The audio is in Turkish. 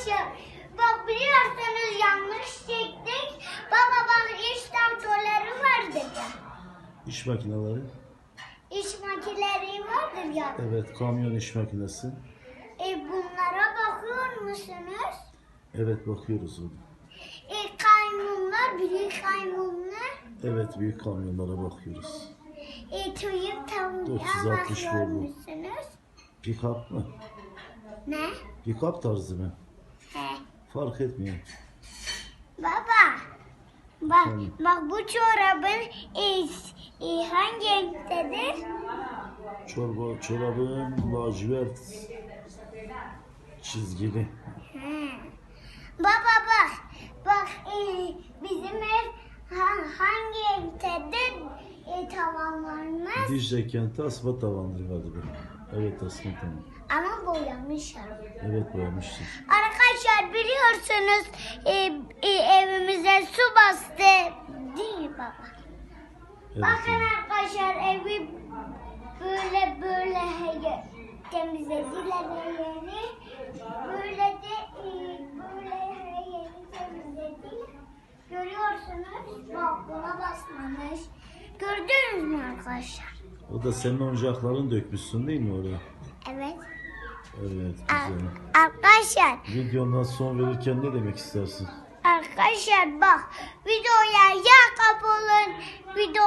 Arkadaşlar bak biliyorsanız yanlış çektik. Baba bak iş traktörleri vardır ya. İş makineleri. İş makineleri vardır ya. Evet, kamyon iş makinesi. E bunlara bakıyor musunuz? Evet, bakıyoruz. E kaymunlar, büyük kaymunlar. Evet, büyük kamyonlara bakıyoruz. E tuyup tam 460 bakıyor Volvo. musunuz? Pick-up mı? Ne? Pick-up tarzı mı? Fark etmiyor. Baba. Bak, Tamam. bak bu çorabın e, e, hangi renktedir? Çorba, çorabın lacivert çizgili. He. Baba bak. Bak e, bizim ev ha- hangi renktedir? E, tavanlarımız. Dicle kenti asfalt tavanları galiba. Evet, asfalt tavan. Ama boyamışlar. Evet, boyamıştır. Arkadaşlar biliyorsunuz e, e, evimize su bastı. Değil mi baba? Evet, Bakın evet. arkadaşlar evi böyle böyle temizlediler yeni. Böyle de e, böyle yeni temizlediler. Görüyorsunuz bak buna basmamış. Gördünüz mü arkadaşlar? O da senin oyuncakların dökmüşsün değil mi oraya? Evet. Evet, güzel. arkadaşlar Videondan son verirken ne demek istersin? arkadaşlar bak videoya ya kapılın video